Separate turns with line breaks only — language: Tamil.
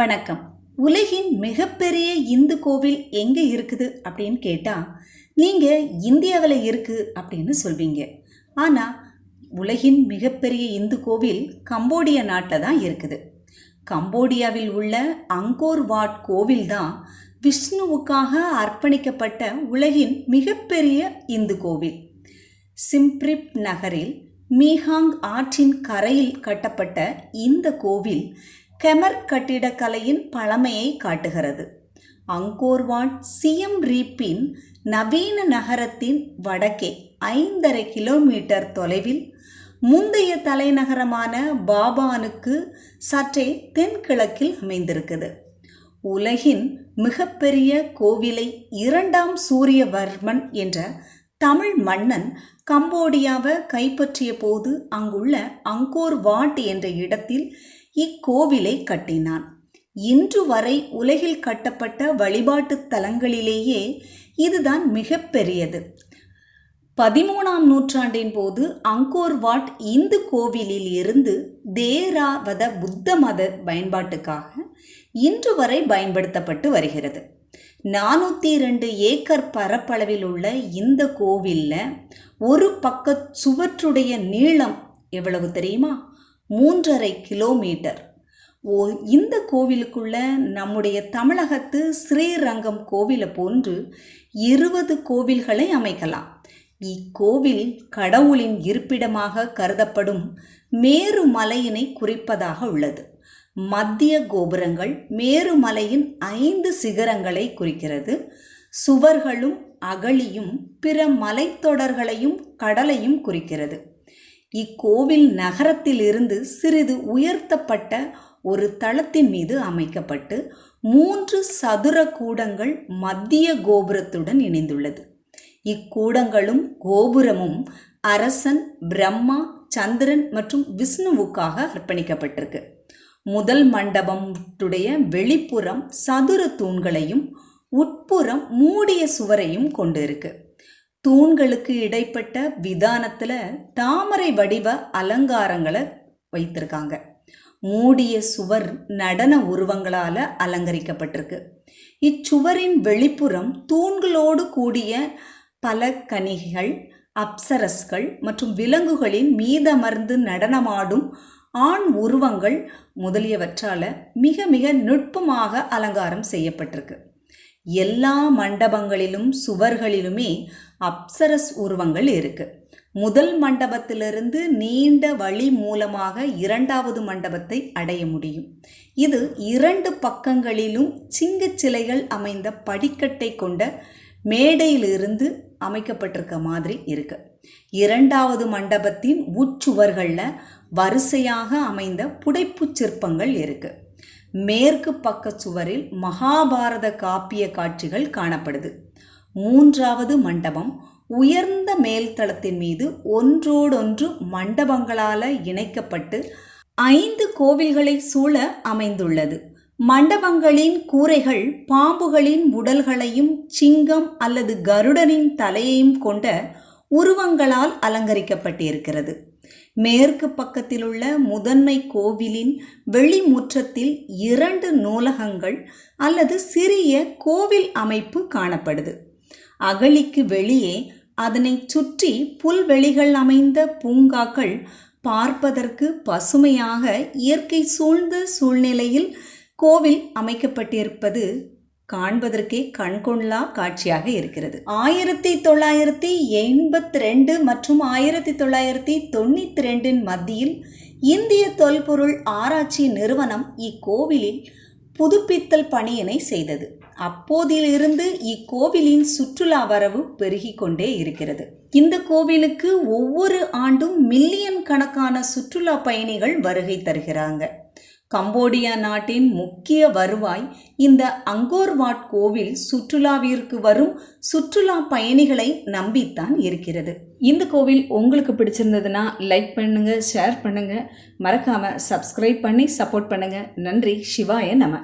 வணக்கம். உலகின் மிகப்பெரிய இந்து கோவில் எங்கே இருக்குது அப்படின்னு கேட்டால் நீங்கள் இந்தியாவில் இருக்குது அப்படின்னு சொல்வீங்க. ஆனால் உலகின் மிகப்பெரிய இந்து கோவில் கம்போடியா நாட்டில் தான் இருக்குது. கம்போடியாவில் உள்ள அங்கோர் வாட் கோவில் தான் விஷ்ணுவுக்காக அர்ப்பணிக்கப்பட்ட உலகின் மிகப்பெரிய இந்து கோவில். சிம்ப்ரிப் நகரில் மீஹாங் ஆற்றின் கரையில் கட்டப்பட்ட இந்த கோவில் கெமர் கட்டிடக்கலையின் பழமையை காட்டுகிறது. அங்கோர்வாட் சிஎம் ரீப்பின் நவீன நகரத்தின் வடக்கே ஐந்தரை கிலோமீட்டர் தொலைவில் முந்தைய தலைநகரமான பாபானுக்கு சற்றே தென்கிழக்கில் அமைந்திருக்குது. உலகின் மிகப்பெரிய கோவிலை இரண்டாம் சூரியவர்மன் என்ற தமிழ் மன்னன் கம்போடியாவை கைப்பற்றிய போது அங்குள்ள அங்கோர் வாட் என்ற இடத்தில் இக்கோவிலை கட்டினான். இன்று வரை உலகில் கட்டப்பட்ட வழிபாட்டு தலங்களிலேயே இதுதான் மிகப்பெரியது பதிமூணாம் நூற்றாண்டின் போது அங்கோர் வாட் இந்து கோவிலில் இருந்து தேராவத புத்த மத பயன்பாட்டுக்காக இன்று வரை பயன்படுத்தப்பட்டு வருகிறது. நானூற்றி ரெண்டு ஏக்கர் பரப்பளவில் உள்ள இந்த கோவிலில் ஒரு பக்க சுவற்றுடைய நீளம் எவ்வளவு தெரியுமா? மூன்றரை கிலோமீட்டர். ஓ இந்த கோவிலுக்குள்ள நம்முடைய தமிழகத்து ஸ்ரீரங்கம் கோவிலை போன்று இருபது கோவில்களை அமைக்கலாம். இக்கோவில் கடவுளின் இருப்பிடமாக கருதப்படும் மேருமலையினை குறிப்பதாக உள்ளது. மத்திய கோபுரங்கள் மேருமலையின் ஐந்து சிகரங்களை குறிக்கிறது. சுவர்களும் அகழியும் பிற மலைத்தொடர்களையும் கடலையும் குறிக்கிறது. இக்கோவில் நகரத்திலிருந்து சிறிது உயர்த்தப்பட்ட ஒரு தளத்தின் மீது அமைக்கப்பட்டு மூன்று சதுர கூடங்கள் மத்திய கோபுரத்துடன் இணைந்துள்ளது. இக்கூடங்களும் கோபுரமும் அரசன் பிரம்மா சந்திரன் மற்றும் விஷ்ணுவுக்காக அர்ப்பணிக்கப்பட்டிருக்கு. முதல் மண்டபத்துடைய வெளிப்புறம் சதுர தூண்களையும் உட்புறம் மூடிய சுவரையும் கொண்டிருக்கு. தூண்களுக்கு இடைப்பட்ட விதானத்தில் தாமரை வடிவ அலங்காரங்களை வைத்திருக்காங்க. மூடிய சுவர் நடன உருவங்களால் அலங்கரிக்கப்பட்டிருக்கு. இச்சுவரின் வெளிப்புறம் தூண்களோடு கூடிய பல கனிகள் அப்சரஸ்கள் மற்றும் விலங்குகளின் மீதமர்ந்து நடனமாடும் ஆண் உருவங்கள் முதலியவற்றால் மிக மிக நுட்பமாக அலங்காரம் செய்யப்பட்டிருக்கு. எல்லா மண்டபங்களிலும் சுவர்களிலுமே அப்சரஸ் உருவங்கள் இருக்கு. முதல் மண்டபத்திலிருந்து நீண்ட வழி மூலமாக இரண்டாவது மண்டபத்தை அடைய முடியும். இது இரண்டு பக்கங்களிலும் சிங்க சிலைகள் அமைந்த படிக்கட்டை கொண்ட மேடையிலிருந்து அமைக்கப்பட்டிருக்க மாதிரி இருக்கு. இரண்டாவது மண்டபத்தின் உச்சுவர்களில் வரிசையாக அமைந்த புடைப்பு சிற்பங்கள் இருக்குது மேற்கு பக்க சுவரில் மகாபாரத காப்பிய காட்சிகள் காணப்படுது. மூன்றாவது மண்டபம் உயர்ந்த மேல்தளத்தின் மீது ஒன்றோடொன்று மண்டபங்களால் இணைக்கப்பட்டு ஐந்து கோவில்களை சூழ அமைந்துள்ளது. மண்டபங்களின் கூரைகள் பாம்புகளின் உடல்களையும் சிங்கம் அல்லது கருடனின் தலையையும் கொண்ட உருவங்களால் அலங்கரிக்கப்பட்டிருக்கிறது. மேற்கு பக்கத்திலுள்ள முதன்மை கோவிலின் வெளிமுற்றத்தில் இரண்டு நூலகங்கள் அல்லது சிறிய கோவில் அமைப்பு காணப்படுது. அகழிக்கு வெளியே அதனை சுற்றி புல்வெளிகள் அமைந்த பூங்காக்கள் பார்ப்பதற்கு பசுமையாக இயற்கை சூழ்ந்த சூழ்நிலையில் கோவில் அமைக்கப்பட்டிருப்பது காண்பதற்கே கண்கொள்ளா காட்சியாக இருக்கிறது. ஆயிரத்தி தொள்ளாயிரத்தி எண்பத்தி ரெண்டு மற்றும் ஆயிரத்தி தொள்ளாயிரத்தி தொண்ணூற்றி ரெண்டின் மத்தியில் இந்திய தொல்பொருள் ஆராய்ச்சி நிறுவனம் இக்கோவிலில் புதுப்பித்தல் பணியினை செய்தது. அப்போதிலிருந்து இக்கோவிலின் சுற்றுலா வரவு பெருகி கொண்டே இருக்கிறது. இந்த கோவிலுக்கு ஒவ்வொரு ஆண்டும் மில்லியன் கணக்கான சுற்றுலா பயணிகள் வருகை தருகிறாங்க. கம்போடியா நாட்டின் முக்கிய வருவாய் இந்த அங்கோர்வாட் கோவில் சுற்றுலாவிற்கு வரும் சுற்றுலா பயணிகளை நம்பித்தான் இருக்கிறது. இந்த கோவில் உங்களுக்கு பிடிச்சிருந்ததுன்னா லைக் பண்ணுங்கள் ஷேர் பண்ணுங்கள் மறக்காமல் சப்ஸ்கிரைப் பண்ணி சப்போர்ட் பண்ணுங்கள் நன்றி. சிவாய நம.